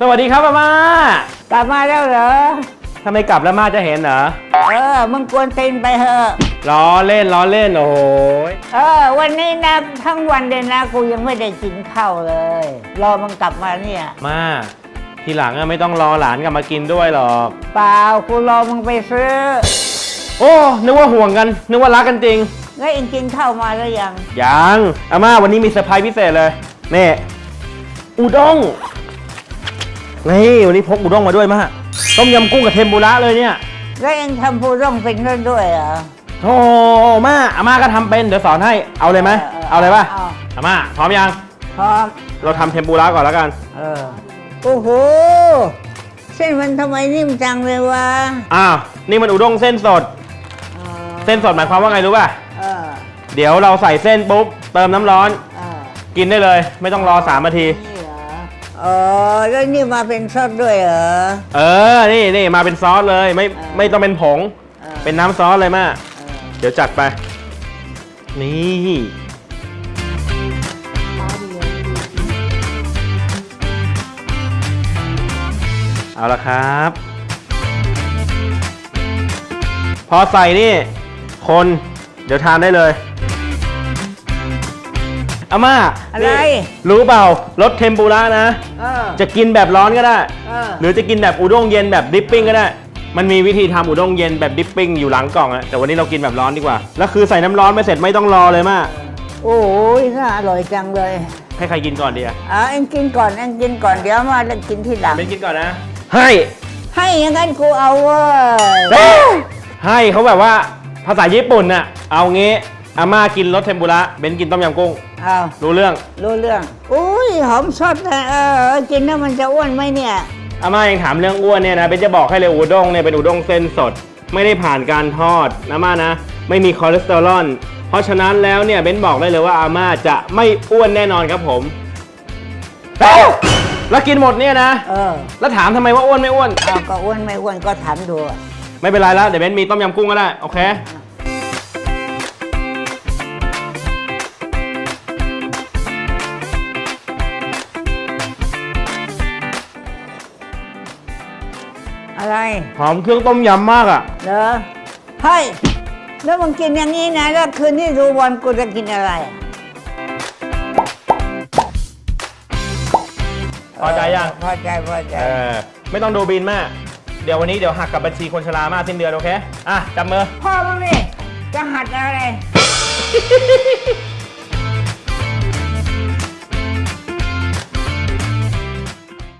สวัสดีครับอาม่ากลับมาแล้วเหรอทำไมกลับแล้วมาจะเห็นเหรอเออ มึงกวนตีนไปเถอะ ล้อเล่นล้อเล่นโอ้ยเออ วันนี้นะทั้งวันเลยนะ กูยังไม่ได้กินข้าวเลย รอมึงกลับมาเนี่ย มาทีหลังอะไม่ต้องรอหลานกลับมากินด้วยหรอกเปล่า กูรอมึงไปซื้อ โอ้นึกว่าห่วงกัน นึกว่ารักกันจริง แล้วเองกินข้าวมาแล้วยัง ยังอาม่าวันนี้มีเซอร์ไพรส์พิเศษเลยนี่อุด้ง นี่วันนี้พกอุด้งมาด้วยมาต้มยำกุ้งกับเทมปุระเลยเนี่ยแล้วเองทำผู้ร่องเป็นด้วยด้วยเหรอ โธ่มาอาม่าก็ทำเป็นเดี๋ยวสอนให้เอาเลยไหมเออเออเอาเลยป่ะเอา อาม่าพร้อมยัง พร้อมเราทำเทมปุระก่อนแล้วกัน เออโอ้โหเส้นมันทำไมนิ่มจังเลยวะอ้าวนี่มันอุด้งเส้นสดเออเส้นสดหมายความว่าไงรู้ป่ะ เออเดี๋ยวเราใส่เส้นปุ๊บเติมน้ำร้อนเออกินได้เลย ไม่ต้องรอ3นาที นี่เหร ออ๋อแล้วนี่มาเป็นซอสด้วยเหรอ เออ นี่นี่มาเป็นซอสเลยไม่เออไม่ต้องเป็นผง เออ เป็นน้ำซอสเลยมาเออเดี๋ยวจัดไป นี่เอาละครับ พอใส่นี่ คนเดี๋ยวทานได้เลย อาม่าอะไรนี่รู้เปล่ารสเทมปุระนะ เออ จะกินแบบร้อนก็ได้ เออ หรือจะกินแบบอุด้งเย็นแบบดิปปิ้งก็ได้ มันมีวิธีทำอุด้งเย็นแบบดิปปิ้งอยู่หลังกล่องอะแต่วันนี้เรากินแบบร้อนดีกว่า แล้วคือใส่น้ำร้อนไม่เสร็จไม่ต้องรอเลยมากโอ้ยน่าอร่อยจังเลยให้ใครกินก่อนดีอะอะเอ็งกินก่อนเอ็งกินก่อนเดี๋ยวมาแล้วกินทีหลัง เป็นกินก่อนนะ ให้ ให้อยังงั้นกูเอาเว้ยให้เขาแบบว่าภาษาญี่ปุ่นน่ะ เอางี้ อาม่ากินรสเทมปุระเบนกินต้มยำกุ้งเอารู้เรื่อง รู้เรื่อง อุ้ยหอมสดเลยเออกินแล้วมันจะอ้วนไหมเนี่ย อาม่ายังถามเรื่องอ้วนเนี่ยนะเบนจะบอกให้เลยอุด้งเนี่ยเป็นอุด้งเส้นสด ไม่ได้ผ่านการทอดนะม่านะ ไม่มีคอเลสเตอรอล เพราะฉะนั้นแล้วเนี่ยเบนบอกได้เลยว่าอาม่าจะไม่อ้วนแน่นอนครับผมเอ้าแล้วกินหมดเนี่ยนะ เออแล้วถามทำไมว่าอ้วนไม่อ้วนเอาก็อ้วนไม่อ้วนก็ถามดู ไม่เป็นไรแล้วเดี๋ยวเบนมีต้มยำกุ้งก็ได้โอเค อะไร หอมเครื่องต้มยำมากอะ เหรอเฮ้ยแล้วมึงกินอย่างนี้นะแล้วคืนนี้ดูบอลกูจะกินอะไรอะพอใจยัง พอใจพอใจ เออ ไม่ต้องดูบินมากเดี๋ยววันนี้เดี๋ยวหักกับบัญชีคนชรามาสิ้นเดือนโอเค อะจับมือ พ่อมึงนี่จะหัดอะไร